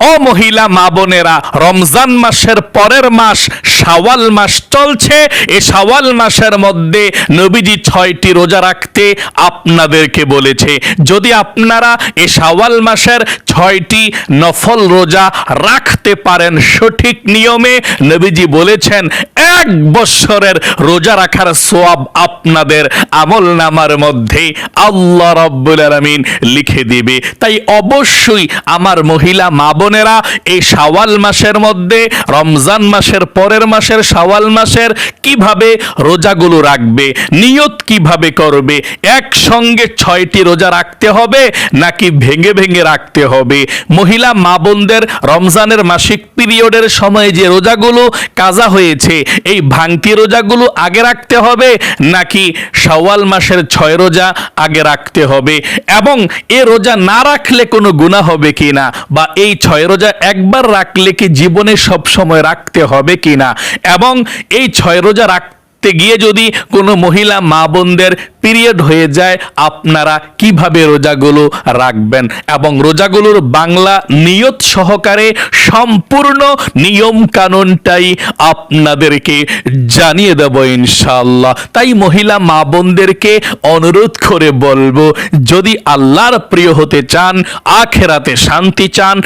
ও মহিলা, মা বোনেরা, রমজান মাসের পরের মাস, শাওয়াল মাস চলছে। এ শাওয়াল মাসের মধ্যে নবীজি ছয়টি রোজা রাখতে আপনাদেরকে বলেছে। যদি আপনারা এ শাওয়াল মাসের ছয়টি নফল রোজা রাখতে পারেন সঠিক নিয়মে, নবীজি বলেছেন, এক বৎসরের রোজা রাখার সোয়াব আপনাদের আমল নামার মধ্যে আল্লাহ রব্বুল আলামিন লিখে দিবে। তাই অবশ্যই আমার মহিলা, মা বোনেরা, এই শাওয়াল মাসের মধ্যে, রমজান মাসের পরের মাসের শাওয়াল মাসের কীভাবে রোজাগুলো রাখবে, নিয়ত কীভাবে করবে, একসঙ্গে ছয়টি রোজা রাখতে হবে নাকি ভেঙে ভেঙে রাখতে হবে? মহিলা, মা বোনদের রমজানের মাসিক পিরিয়ডের সময় যে রোজাগুলো কাজা হয়েছে, এই ভাঙতি রোজাগুলো আগে রাখতে হবে নাকি শাওয়াল মাসের ছয় রোজা আগে রাখতে হবে? এবং এ রোজা না রাখলে কোনো গুণা হবে কিনা? বা এই ছয় রোজা একবার রাখলে কি জীবনে সব সময় রাখতে হবে কিনা? এবং এই ছয় রোজা রাখতে গিয়ে যদি কোনো মহিলা মা বোনদের পিরিয়ড হয়ে যায়, আপনারা কীভাবে রোজাগুলো রাখবেন? এবং রোজাগুলোর বাংলা নিয়ত সহকারে সম্পূর্ণ নিয়ম কানুনটাই আপনাদেরকে জানিয়ে দেব ইনশাল্লাহ তাই মহিলা মা বোনদেরকে অনুরোধ করে বলব, যদি আল্লাহর প্রিয় হতে চান, আখেরাতে শান্তি চান,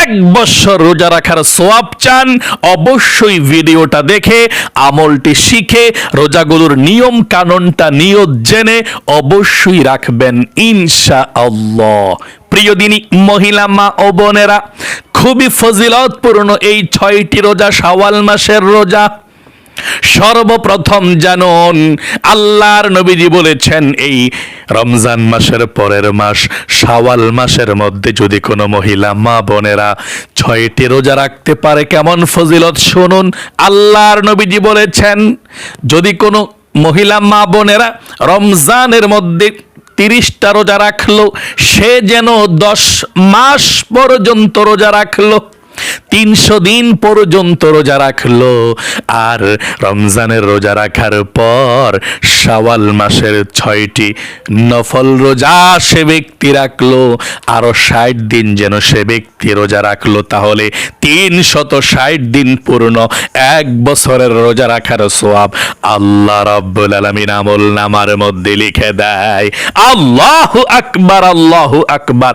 এক বছর রোজা রাখার সোয়াব চান, অবশ্যই ভিডিওটা দেখে আমলটি শিখে রোজাগুলোর নিয়ম কানুনটা নিয়ত জেনে অবশ্যই রাখবেন ইনশা আল্লাহ প্রিয় দিনী, মহিলা মা ও বোনেরা, খুবই ফজিলতপূর্ণ এই ছয়টি রোজা, শাওয়াল মাসের রোজা। সর্বপ্রথম জানুন, আল্লাহর নবীজি বলেছেন এই রমজান মাসের পরের মাস, শাওয়াল মাসের মধ্যে যদি কোনো মহিলা মা বোনেরা ছয়টি রোজা রাখতে পারে, কেমন ফজিলত শুনুন, আল্লাহর নবীজি বলেছেন, যদি কোনো মহিলা মা বোনেরা রমজানের মধ্যে তিরিশটা রোজা রাখল, সে যেন দশ মাস পর্যন্ত রোজা রাখল তিনশো দিন পর্যন্ত রোজা রাখল। আর রমজানের রোজা রাখার পর শাওয়াল মাসের ছয়টি নফল রোজা সে ব্যক্তি রাখল। আরও ষাট দিন যেন সে ব্যক্তি রোজা রাখল। তাহলে তিন শত ষাট দিন পূর্ণ এক বছরের রোজা রাখার সোয়াব আল্লাহ রব্বুল আলমিন আমল নামার মধ্যে লিখে দেয়, আল্লাহ আকবার আল্লাহ আকবার।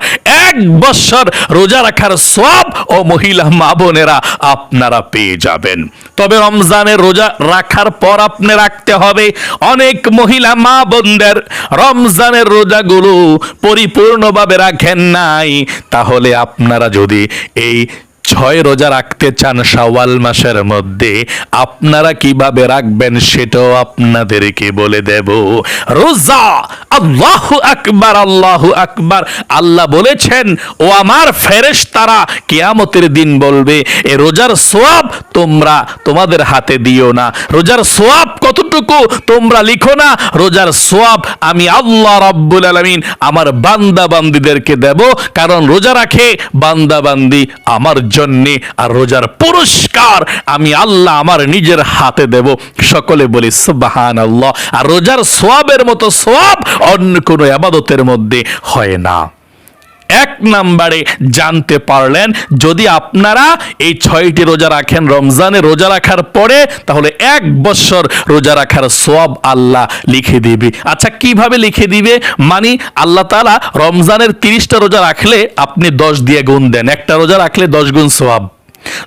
এক বছর রোজা রাখার সব ও মহিলা মা বোনেরা, আপনারা পেয়ে যাবেন। তবে রমজানের রোজা রাখার পর আপনি রাখতে হবে অনেক মহিলা মা বোনদের। রমজানের রোজাগুলো পরিপূর্ণভাবে রাখেন নাই। তাহলে আপনারা যদি এই ছয় রোজা রাখতে চান শাওয়াল মাসের মধ্যে, আপনারা কীভাবে রাখবেন সেটাও আপনাদেরকে বলে দেব। রোজা, আল্লাহ আকবার আল্লাহ আকবার। আল্লাহ বলেছেন, ও আমার ফেরেশ তারা কিয়ামতের দিন বলবে, এ রোজার সোয়াব তোমরা তোমাদের হাতে দিও না। রোজার সোয়াব কতটুকু তোমরা লিখো না? রোজার সোয়াব আমি আল্লাহ রাব্বুল আলামিন আমার বান্দা বান্দিদেরকে দেব, কারণ রোজা রাখে বান্দা বান্দি আমার জন্যে আর রোজার পুরস্কার আমি আল্লাহ আমার নিজের হাতে দেব। সকলে বলি সুবাহান আল্লাহ আর রোজার সোয়াবের মতো সোয়াব অন্য কোনো আবাদতের মধ্যে হয় না। এক নাম্বারে জানতে পারলেন, যদি আপনারা এই ছয়টি রোজা রাখেন, রমজানে রোজা রাখার পরে, তাহলে এক বছর রোজা রাখার সব আল্লাহ লিখে দিবে। আচ্ছা কীভাবে লিখে দিবে? মানে আল্লাহ তালা রমজানের তিরিশটা রোজা রাখলে আপনি দশ দিয়ে গুণ দেন। একটা রোজা রাখলে দশ গুণ সোয়াব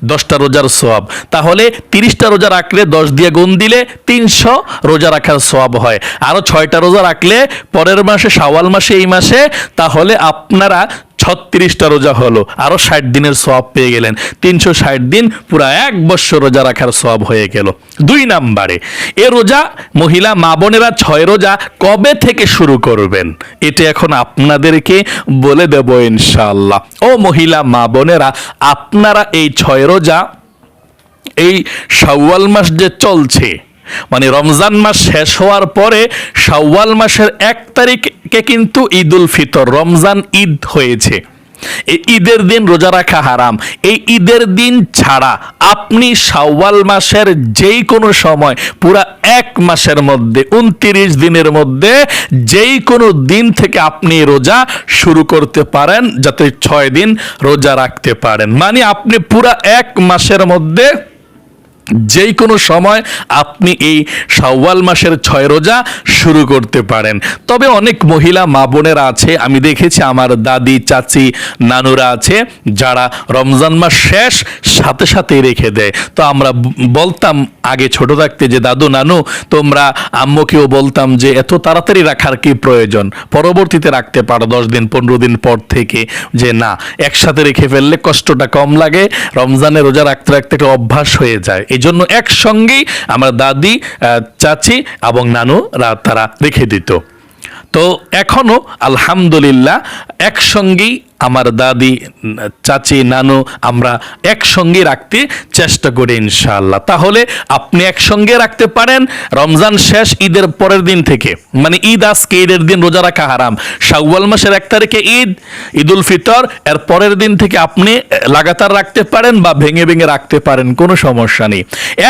দশটা রোজার সোয়াব তাহলে তিরিশটা রোজা রাখলে দশ দিয়ে গুণ দিলে তিনশো রোজা রাখার সোয়াব হয়। আরও ছয়টা রোজা রাখলে পরের মাসে, শাওয়াল মাসে, এই মাসে, তাহলে আপনারা ছত্রিশটা রোজা হলো আরও ষাট দিনের সোয়াব পেয়ে গেলেন। তিনশো ষাট দিন পুরা এক বছর রোজা রাখার সোয়াব হয়ে গেল। দুই নাম্বারে, এ রোজা মহিলা, মা বোনেরা ছয় রোজা কবে থেকে শুরু করবেন? এটা এখন আপনাদেরকে বলে দেব ইনশাআল্লাহ। ও মহিলা, মা বোনেরা, আপনারা এই ছয় রোজা, এই শাওয়াল মাস যে চলছে মানে রমজান মাস শেষ হওয়ার পরে শাওয়াল মাসের এক তারিখে কিন্তু ঈদ উল ফিতর, রমজান ঈদ হয়েছে। এই ঈদের দিন রোজা রাখা হারাম। এই ঈদের দিন ছাড়া আপনি শাওয়াল মাসের যেই কোনো সময়, পুরা এক মাসের মধ্যে, উনত্রিশ দিনের মধ্যে যেই কোনো দিন থেকে আপনি রোজা শুরু করতে পারেন, যাতে ছয় দিন রোজা রাখতে পারেন। মানে আপনি পুরা এক মাসের মধ্যে যেই কোনো সময় আপনি এই শাওয়াল মাসের ছয় রোজা শুরু করতে পারেন। তবে অনেক মহিলা মা বোনেরা আছে, আমি দেখেছি আমার দাদি, চাচি, নানুরা আছে, যারা রমজান মাস শেষ সাথে সাথেই রেখে দেয়। তো আমরা বলতাম আগে ছোট থাকতে যে, দাদু, নানু, তোমরা আম্মুকেও বলতাম যে, এত তাড়াতাড়ি রাখার কি প্রয়োজন? পরবর্তীতে রাখতে পারো, দশ দিন, পনেরো দিন পর থেকে। যে, না, একসাথে রেখে ফেললে কষ্টটা কম লাগে, রমজানে রোজা রাখতে রাখতে একটা অভ্যাস হয়ে যায়। এই জন্য একসঙ্গেই আমার দাদি চাচি এবং নানুরা তারা রেখে দিত। তো এখনও আলহামদুলিল্লাহ একসঙ্গেই আমার দাদি, চাচি, নানু আমরা একসঙ্গে রাখতে চেষ্টা করি ইনশাআল্লাহ। তাহলে আপনি একসঙ্গে রাখতে পারেন রমজান শেষ ঈদের পরের দিন থেকে। মানে ঈদ আজকে, ঈদের দিন রোজা রাখা হারাম। শাওয়াল মাসের এক তারিখে ঈদ, ঈদুল ফিতর, এর পরের দিন থেকে আপনি লাগাতার রাখতে পারেন বা ভেঙে ভেঙে রাখতে পারেন, কোনো সমস্যা নেই।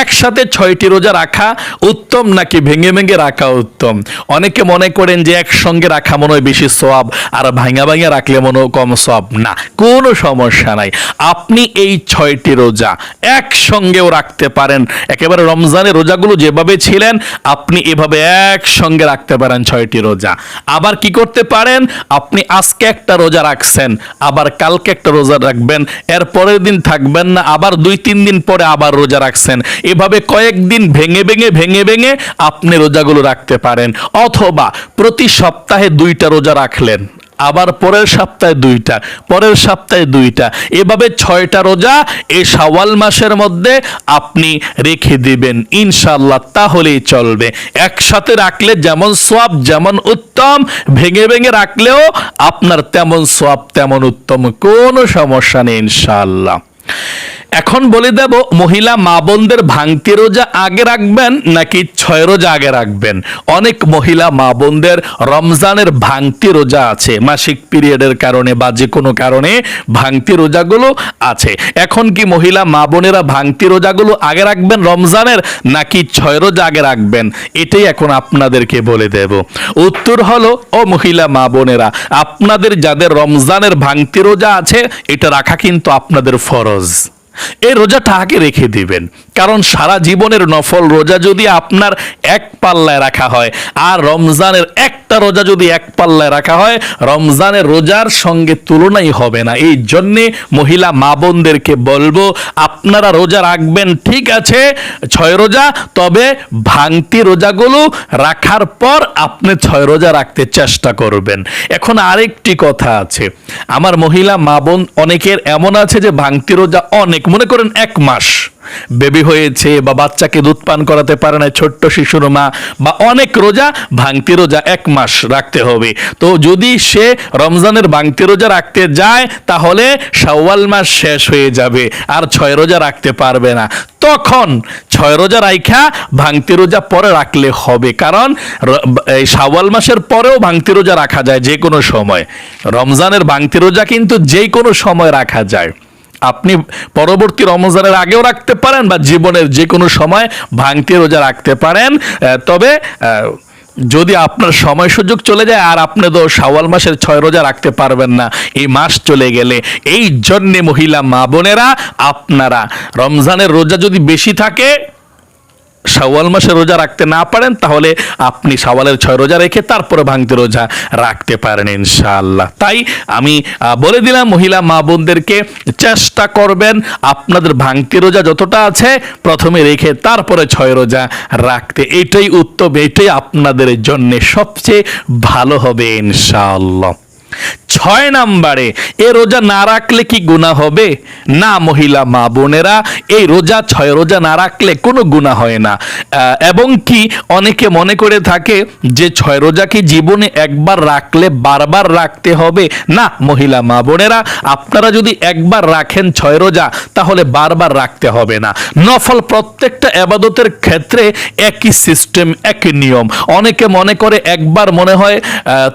একসাথে ছয়টি রোজা রাখা উত্তম নাকি ভেঙে ভেঙে রাখা উত্তম? অনেকে মনে করেন যে একসঙ্গে রাখা মনে হয় বেশি সব আর ভাঙা ভাঙা রাখলে মনে কম সব না, কোনো সমস্যা নাই। আপনি এই ছয়টি রোজা একসঙ্গেও রাখতে পারেন। একেবারে রমজানের রোজাগুলো যেভাবে ছিলেন, আপনি এভাবে একসঙ্গে রাখতে পারেন ছয়টি রোজা। আবার কি করতে পারেন? আপনি আজকে একটা রোজা রাখছেন, আবার কালকে একটা রোজা রাখবেন, এর পরের দিন থাকবেন না, আবার দুই, তিন দিন পরে আবার রোজা রাখছেন। এভাবে কয়েকদিন ভেঙে ভেঙে ভেঙে ভেঙে আপনি রোজাগুলো রাখতে পারেন। অথবা প্রতি সপ্তাহে দুইটা রোজা রাখলেন আবার পরের সপ্তাহে দুইটা, পরের সপ্তাহে দুইটা। এভাবে ছয়টা রোজা এই সওয়াল মাসের মধ্যে আপনি রেখে দিবেন। ইনশাল্লাহ তাহলেই চলবে। একসাথে রাখলে যেমন সোয়াব যেমন উত্তম, ভেঙে ভেঙে রাখলেও আপনার তেমন সোয়াব তেমন উত্তম কোনো সমস্যা নেই ইনশাল্লাহ এখন বলে দেব, মহিলা মা বোনদের ভাঙতি রোজা আগে রাখবেন নাকি ছয় রোজা আগে রাখবেন? অনেক মহিলা মা বোনদের রমজানের ভাঙতি রোজা আছে। মাসিক পিরিয়ডের কারণে বা যে কোনো কারণে ভাঙতি রোজাগুলো আছে। এখন কি মহিলা মা বোনেরা ভাঙতি রোজাগুলো আগে রাখবেন রমজানের নাকি ছয় রোজা আগে রাখবেন? এটাই এখন আপনাদেরকে বলে দেব। উত্তর হলো, ও মহিলা মা বোনেরা, আপনাদের যাদের রমজানের ভাঙতি রোজা আছে, এটা রাখা কিন্তু আপনাদের ফরজ। এই রোজাটা আগে রেখে দিবেন। কারণ সারা জীবনের নফল রোজা যদি আপনার এক পাল্লায় রাখা হয়, আর রমজানের একটা রোজা যদি এক পাল্লায় রাখা হয়, রমজানের রোজার সঙ্গে তুলনাই হবে না। এই জন্যে মহিলা মা বোনদেরকে বলব, আপনারা রোজা রাখবেন, ঠিক আছে, ছয় রোজা, তবে ভাঙতি রোজাগুলো রাখার পর আপনি ছয় রোজা রাখতে চেষ্টা করবেন। এখন আরেকটি কথা আছে। আমার মহিলা মা বোন অনেকের এমন আছে যে ভাঙতি রোজা অনেক মনে করেন এক মাস বেবি হয়েছে বা বাচ্চাকে দুধ পান করাতে পারে না, ছোট্ট শিশুর মা বা অনেক রোজা ভাঙতি রোজা এক মাস রাখতে হবে। তো যদি সে রমজানের ভাঙতি রোজা রাখতে যায়, তাহলে শাওয়াল মাস শেষ হয়ে যাবে, আর ছয় রোজা রাখতে পারবে না। তখন ছয় রোজা রাইখা ভাঙতি রোজা পরে রাখলে হবে, কারণ এই শাওয়াল মাসের পরেও ভাঙতি রোজা রাখা যায় যে কোনো সময়। রমজানের ভাঙতি রোজা কিন্তু যে কোনো সময় রাখা যায়। আপনি পরবর্তী রমজানের আগেও রাখতে পারেন বা জীবনের যে কোনো সময় ভাঙতি রোজা রাখতে পারেন। তবে যদি আপনার সময় সুযোগ চলে যায়, আর আপনি তো শাওয়াল মাসের ছয় রোজা রাখতে পারবেন না, এই মাস চলে গেলে, এই জন্যে মহিলা মা বোনেরা, আপনারা রমজানের রোজা যদি বেশি থাকে শাওয়াল মাসে রোজা রাখতে না পারেন, তাহলে আপনি শাওয়ালের ছয় রোজা রেখে তারপরে ভাঙতে রোজা রাখতে পারেন ইনশাআল্লাহ। তাই আমি বলে দিলাম, মহিলা মা বোনদেরকে চেষ্টা করবেন আপনাদের ভাঙতি রোজা যতটা আছে প্রথমে রেখে তারপরে ছয় রোজা রাখতে। এটাই উত্তম, এটাই আপনাদের জন্য সবচেয়ে ভালো হবে ইনশাআল্লাহ। ছয় নাম্বারে, এ রোজা না রাখলে কি গুণা হবে? না মহিলা মা বোনেরা, এই রোজা, ছয় রোজা না রাখলে কোনো গুণা হয় না। এবং কি অনেকে মনে করে থাকে যে ছয় রোজা কি জীবনে একবার রাখলে বারবার রাখতে হবে? না, মহিলা মা বোনেরা, আপনারা যদি একবার রাখেন ছয় রোজা, তাহলে বারবার রাখতে হবে না। নফল প্রত্যেকটা আবাদতের ক্ষেত্রে একই সিস্টেম, একই নিয়ম। অনেকে মনে করে একবার মনে হয়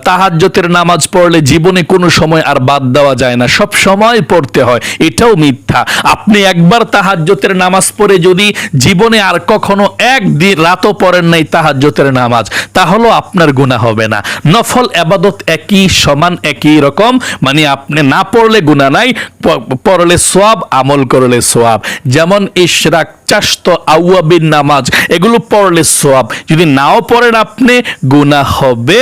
তাহাজ্যতের নামাজ পড়লে জীবনে কোনো সময় আর বাদ দেওয়া যায় না। সব সময় পড়তে হয়। এটাও মিথ্যা। আপনি একবার তাহাজ্জতের নামাজ পড়ে যদি জীবনে আর কখনো একদিন রাতও পড়েন নাই তাহাজ্জতের নামাজ তাহলেও আপনার গুণা হবে না। নফল আবাদত একই, সমান একই রকম। মানে আপনি না পড়লে গুণা নাই পড়লে সোয়াব আমল করলে সোয়াব যেমন ইশরাক চাস্ত আউয়াবিন নামাজ, এগুলো পড়লে সোয়াব যদি নাও পড়েন আপনি গুণা হবে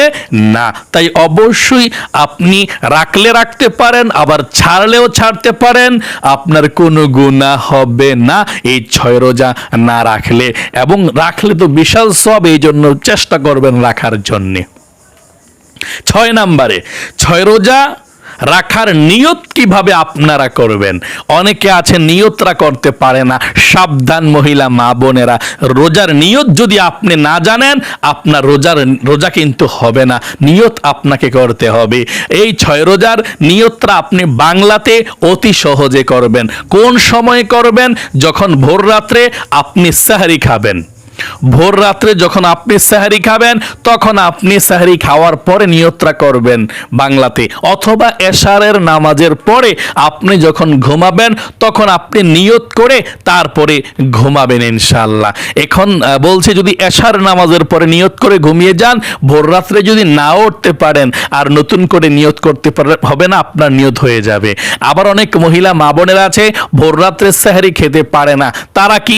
না। তাই অবশ্যই আপনি রাখলে রাখতে পারেন, আবার ছাড়লেও ছাড়তে পারেন, আপনার কোনো গুণা হবে না। এই ছয় রোজা না রাখলে, এবং রাখলে তো বিশাল সব এই জন্য চেষ্টা করবেন রাখার জন্যে। ছয় নাম্বারে, ছয় রোজা রাখার নিয়ত কীভাবে আপনারা করবেন? অনেকে আছে নিয়তরা করতে পারে না। সাবধান মহিলা, মা বোনেরা, রোজার নিয়ত যদি আপনি না জানেন, আপনার রোজার, রোজা কিন্তু হবে না। নিয়ত আপনাকে করতে হবে। এই ছয় রোজার নিয়তটা আপনি বাংলাতে অতি সহজে করবেন। কোন সময়ে করবেন? যখন ভোর রাত্রে আপনি সাহারি খাবেন। ভোর রাত্রে যখন আপনি সাহারি খাবেন, তখন আপনি সাহারি খাওয়ার পরে নিয়ত্রা করবেন বাংলাতে। অথবা এশারের নামাজের পরে আপনি যখন ঘুমাবেন, তখন আপনি নিয়ত করে তারপরে ঘুমাবেন ইনশাল্লাহ এখন বলছে যদি এশার নামাজের পরে নিয়ত করে ঘুমিয়ে যান, ভোর রাত্রে যদি না উঠতে পারেন, আর নতুন করে নিয়ত করতে হবে না, আপনার নিয়ত হয়ে যাবে। আবার অনেক মহিলা মা বোনেরা আছে, ভোর রাত্রে সাহারি খেতে পারে না। তারা কি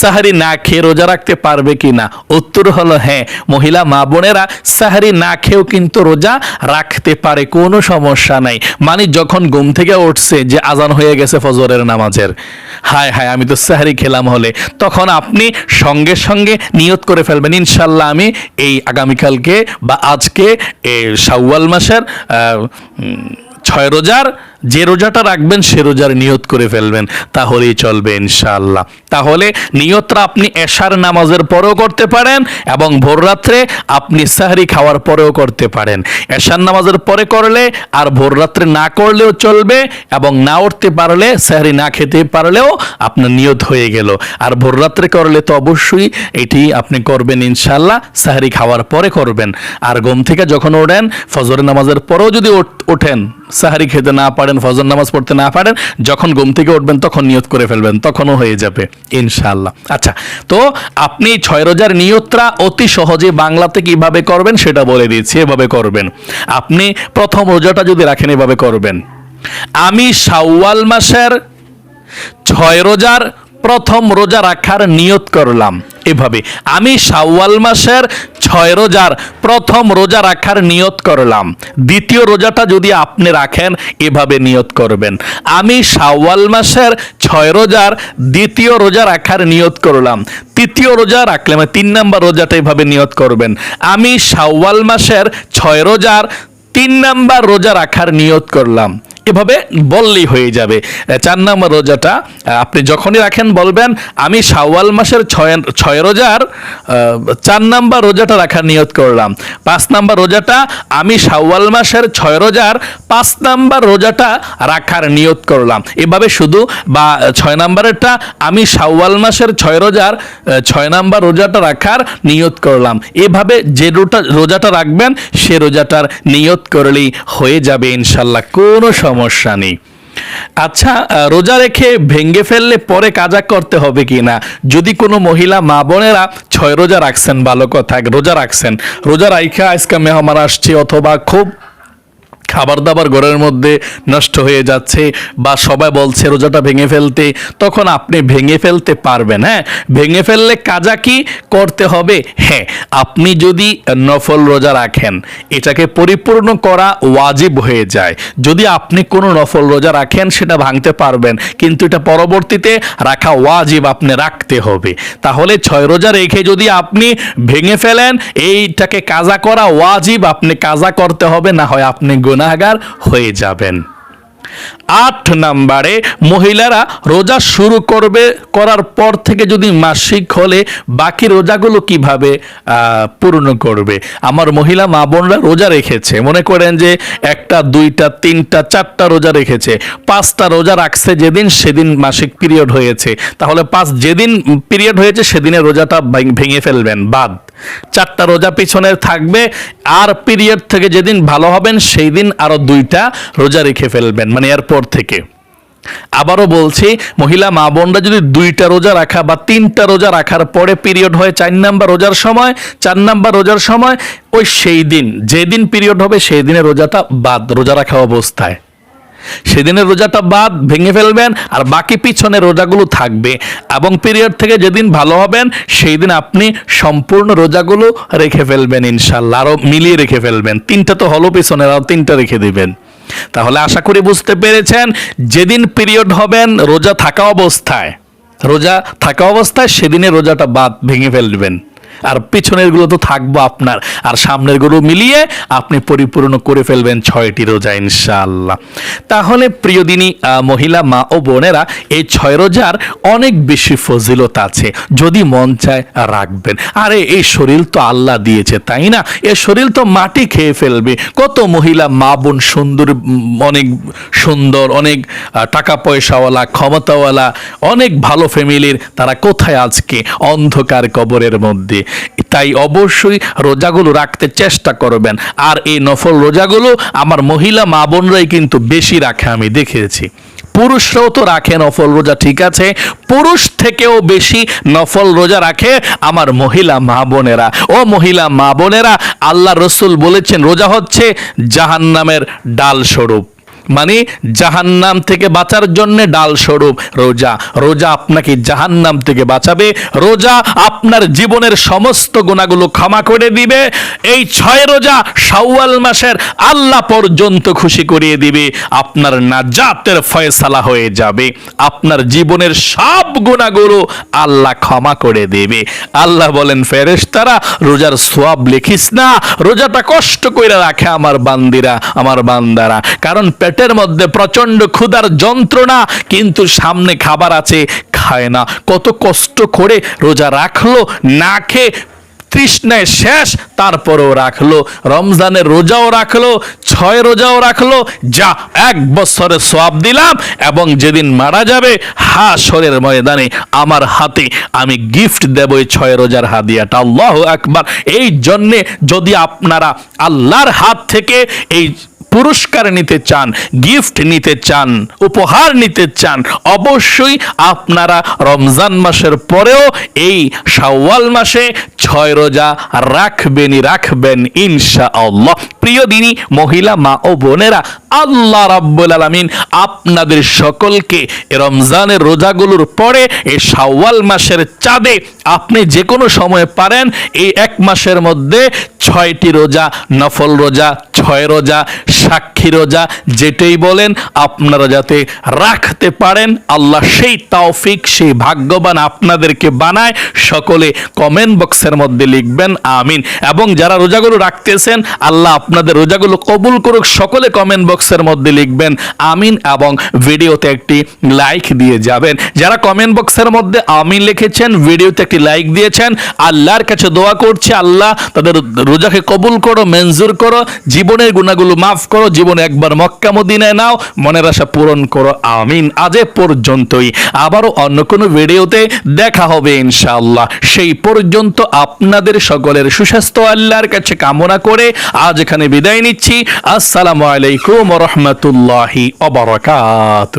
সাহারি না খেয়ে রোজা রাখতে পারবে কি না উত্তর হলো হ্যাঁ। মহিলা মা বোনেরা সাহারি না খেয়েও কিন্তু রোজা রাখতে পারে, কোনো সমস্যা নাই। মানে যখন ঘুম থেকে উঠছে যে আজান হয়ে গেছে ফজরের নামাজের, হায় হায়, আমি তো সাহারি খেলাম হলে। তখন আপনি সঙ্গে সঙ্গে নিয়ত করে ফেলবেন ইনশাল্লাহ আমি এই আগামীকালকে বা আজকে শাওয়াল মাসের ছয় রোজার যে রোজাটা রাখবেন, সে রোজার নিয়ত করে ফেলবেন। তাহলেই চলবে ইনশাআল্লাহ। তাহলে নিয়তটা আপনি এশার নামাজের পরেও করতে পারেন এবং ভোর রাত্রে আপনি সাহরি খাওয়ার পরেও করতে পারেন। এশার নামাজের পরে করলে আর ভোর রাত্রে না করলেও চলবে এবং না উঠতে পারলে, সাহরি না খেতে পারলেও আপনার নিয়ত হয়ে গেল। আর ভোর রাত্রে করলে তো অবশ্যই এটি আপনি করবেন ইনশাল্লাহ সাহরি খাওয়ার পরে করবেন। আর ঘুম থেকে যখন ওঠেন, ফজরের নামাজের পরেও যদি ওঠ- ওঠেন, সাহারি খেতে না পারেন ফজর নামাজ পড়তে না পারেন, যখন ঘুম থেকে উঠবেন তখন নিয়ত করে ফেলবেন, তখনও হয়ে যাবে ইনশাল্লাহ আচ্ছা তো আপনি ছয় রোজার নিয়তটা অতি সহজে বাংলাতে কীভাবে করবেন সেটা বলে দিয়েছি এভাবে করবেন। আপনি প্রথম রোজাটা যদি রাখেন, এভাবে করবেন। আমি শাওয়াল মাসের ছয় রোজার প্রথম রোজা রাখার নিয়ত করলাম। এভাবে আমি শাওয়াল মাসের ছয় রোজার প্রথম রোজা রাখার নিয়ত করলাম। দ্বিতীয় রোজাটা যদি আপনি রাখেন, এভাবে নিয়ত করবেন। আমি শাওয়াল মাসের ছয় রোজার দ্বিতীয় রোজা রাখার নিয়ত করলাম। তৃতীয় রোজা রাখলে মানে তিন নম্বর রোজাটা এভাবে নিয়ত করবেন। আমি শাওয়াল মাসের ছয় রোজার তিন নাম্বার রোজা রাখার নিয়ত করলাম। এভাবে বললেই হয়ে যাবে। চার নম্বর রোজাটা আপনি যখনই রাখেন বলবেন, আমি শাওয়াল মাসের ছয় ছয় রোজার চার নাম্বার রোজাটা রাখার নিয়ত করলাম। পাঁচ নাম্বার রোজাটা, আমি শাওয়াল মাসের ছয় রোজার পাঁচ নাম্বার রোজাটা রাখার নিয়ত করলাম। এভাবে শুধু বা ছয় নাম্বারেরটা, আমি শাওয়াল মাসের ছয় রোজার ছয় নাম্বার রোজাটা রাখার নিয়ত করলাম। এভাবে যে রোটা, রোজাটা রাখবেন, সে রোজাটার নিয়ত করলেই হয়ে যাবে ইনশাল্লাহ। কোনো সমস্যা নেই। আচ্ছা রোজা রেখে ভেঙ্গে ফেললে পরে কাজা করতে হবে কি না? যদি কোনো মহিলা মা বোনেরা ছয় রোজা রাখছেন, ভালো কথা রোজা রাখছেন, রোজা রাইখা আজকে মেহমান আসছে অথবা খুব খাবার দাবার ঘরের মধ্যে নষ্ট হয়ে যাচ্ছে বা সবাই বলছে রোজাটা ভেঙে ফেলতে, তখন আপনি ভেঙে ফেলতে পারবেন হ্যাঁ? ভেঙে ফেললে কাজা কি? করতে হবে হ্যাঁ। আপনি যদি নফল রোজা রাখেন, এটাকে পরিপূর্ণ করা ওয়াজিব হয়ে যায়। যদি আপনি কোনো নফল রোজা রাখেন, সেটা ভাঙতে পারবেন, কিন্তু এটা পরবর্তীতে রাখা ওয়াজিব আপনি রাখতে হবে। তাহলে ছয় রোজা রেখে যদি আপনি ভেঙে ফেলেন, এইটাকে কাজা করা ওয়াজিব, আপনি কাজা করতে হবে, না হয় আপনি গুনাহগার হয়ে যাবেন। আট নাম্বারে মহিলারা রোজা শুরু করবে, করার পর থেকে যদি মাসিক হলে বাকি রোজাগুলো কীভাবে পূর্ণ করবে? আমার মহিলা মা বোনরা রোজা রেখেছে। মনে করেন যে একটা, দুইটা, তিনটা, চারটা রোজা রেখেছে। পাঁচটা রোজা রাখছে যেদিন, সেদিন মাসিক পিরিয়ড হয়েছে। তাহলে পাঁচ যেদিন পিরিয়ড হয়েছে সেদিনে রোজাটা ভেঙে ফেলবেন বাদ। চারটা রোজা পিছনের থাকবে। আর পিরিয়ড থেকে যেদিন ভালো হবেন সেই দিন আরও দুইটা রোজা রেখে ফেলবেন মানে এরপর থেকে। আবারও বলছি, মহিলা মা বোনরা যদি দুইটা রোজা রাখা বা তিনটা রোজা রাখার পরে পিরিয়ড হয় চার নাম্বার রোজার সময়, চার নাম্বার রোজার সময়, ওই সেই দিন, যেদিন পিরিয়ড হবে সেই দিনে রোজাটা বাদ, রোজা রাখা অবস্থায়। সেদিনের রোজাটা বাদ, ভেঙে ফেলবেন, আর বাকি পিছনে রোজাগুলো থাকবে। এবং পিরিয়ড থেকে যেদিন ভালো হবেন সেই দিন আপনি সম্পূর্ণ রোজাগুলো রেখে ফেলবেন ইনশাল্লাহ আরও মিলিয়ে রেখে ফেলবেন। তিনটা তো হলো পিছনের আরও তিনটা রেখে দিবেন। তাহলে আশা করি বুঝতে পেরেছেন, যেদিন পিরিয়ড হবেন, রোজা থাকা অবস্থায়, রোজা থাকা অবস্থায় সেদিনে রোজাটা বাদ, ভেঙে ফেলবেন। আর পিছনেরগুলো তো থাকব আপনার। আর সামনেরগুলো মিলিয়ে আপনি পরিপূর্ণ করে ফেলবেন ছয়টি রোজা, ইনশাআল্লাহ। তাহলে প্রিয় দিনী মহিলা, মা ও বোনেরা, এই ছয় রোজার অনেক বেশি ফজিলত আছে, যদি মন চায় রাখবেন। আরে, এই শরীর তো আল্লাহ দিয়েছে, তাই না? এ শরীর তো মাটি খেয়ে ফেলবে। কত মহিলা, মা, বোন সুন্দর অনেক সুন্দর, অনেক টাকা পয়সাওয়ালা, ক্ষমতাওয়ালা, অনেক ভালো ফ্যামিলির তারা কোথায় আজকে? অন্ধকার কবরের মধ্যে। তাই অবশ্যই রোজাগুলো রাখতে চেষ্টা করবেন। আর এই নফল রোজাগুলো আমার মহিলা মা বোনরাই কিন্তু বেশি রাখে, আমি দেখেছি। পুরুষরাও তো রাখে নফল রোজা, ঠিক আছে? পুরুষ থেকেও বেশি নফল রোজা রাখে আমার মহিলা মা বোনেরা। ও মহিলা মা বোনেরা, আল্লাহ রসুল বলেছেন, রোজা হচ্ছে জাহান্নামের ডাল স্বরূপ মানে জাহান্নাম থেকে বাঁচার জন্য ডাল স্বরূপ রোজা। রোজা আপনাকে জাহান্নাম থেকে বাঁচাবে। রোজা আপনার জীবনের সমস্ত গুণাগুলো ক্ষমা করে দিবে। এই ছয় রোজা শাওয়াল মাসের আল্লাহ পর্যন্ত খুশি করিয়ে দিবে। আপনার নাজাতের ফয়সালা হয়ে যাবে। আপনার জীবনের সব গুণাগুলো আল্লাহ ক্ষমা করে দেবে। আল্লাহ বলেন, ফেরেশতারা, রোজার সোয়াব লিখিস না। রোজাটা কষ্ট করে রাখে আমার বান্দিরা, আমার বান্দারা। কারণ পেটের মধ্যে প্রচণ্ড ক্ষুধার যন্ত্রণা, কিন্তু সামনে খাবার আছে, খায় না। কত কষ্ট করে রোজা রাখল, না খেয়ে তৃষ্ণায় শেষ, তারপরেও রাখল। রমজানের রোজাও রাখল, ছয় রোজাও রাখল, যা এক বছরের সব দিলাম, এবং যেদিন মারা যাবে হাসরের ময়দানে আমার হাতে আমি গিফট দেব এই ছয় রোজার হাদিয়াটা। আল্লাহ একবার এই জন্যে যদি আপনারা আল্লাহর হাত থেকে এই পুরস্কার নিতে চান গিফট নিতে চান, উপহার নিতে চান, অবশ্যই আপনারা রমজান মাসের পরেও এই শাওয়াল মাসে ছয় রোজা রাখবেনই রাখবেন ইনশা আল্লাহ প্রিয় দিনী, মহিলা, মা ও বোনেরা, আল্লাহ রাব্বুল আলামিন আপনাদের সকলকে রমজানের রোজাগুলোর পরে, এই শাওয়াল মাসের চাঁদে আপনি যে কোনো সময় পারেন, এই এক মাসের মধ্যে ছয়টি রোজা, নফল রোজা, ছয় রোজা সাক্ষী রোজা যেটাই বলেন, আপনারা যাতে রাখতে পারেন, আল্লাহ সেই তৌফিক, সেই ভাগ্যবান আপনাদেরকে বানায়। সকলে কমেন্ট বক্সের মধ্যে লিখবেন, আমিন। এবং যারা রোজাগুলো রাখতেছেন, আল্লাহ আপনাদের রোজাগুলো কবুল করুক, সকলে কমেন্ট বক্সের মধ্যে লিখবেন, আমিন। এবং ভিডিওতে একটি লাইক দিয়ে যাবেন। যারা কমেন্ট বক্সের মধ্যে আমিন লিখেছেন, ভিডিওতে একটি লাইক দিয়েছেন, আল্লাহর কাছে দোয়া করছে, আল্লাহ তাদের রোজাকে কবুল করো, মঞ্জুর করো, জীবনের গুণাগুলো মাফ করো, জীবনে একবার মক্কা মদিনায় নাও, মনের আশা পূরণ করো, আমিন। আজ পর্যন্তই। আবারও অন্য কোনো ভিডিওতে দেখা হবে ইনশাআল্লাহ। সেই পর্যন্ত আপনাদের সকলের সুস্বাস্থ্য, আল্লাহর কাছে কামনা করে আজ এখানে বিদায় নিচ্ছি। আসসালামু আলাইকুম রহমতুল্লাহি অবরকাত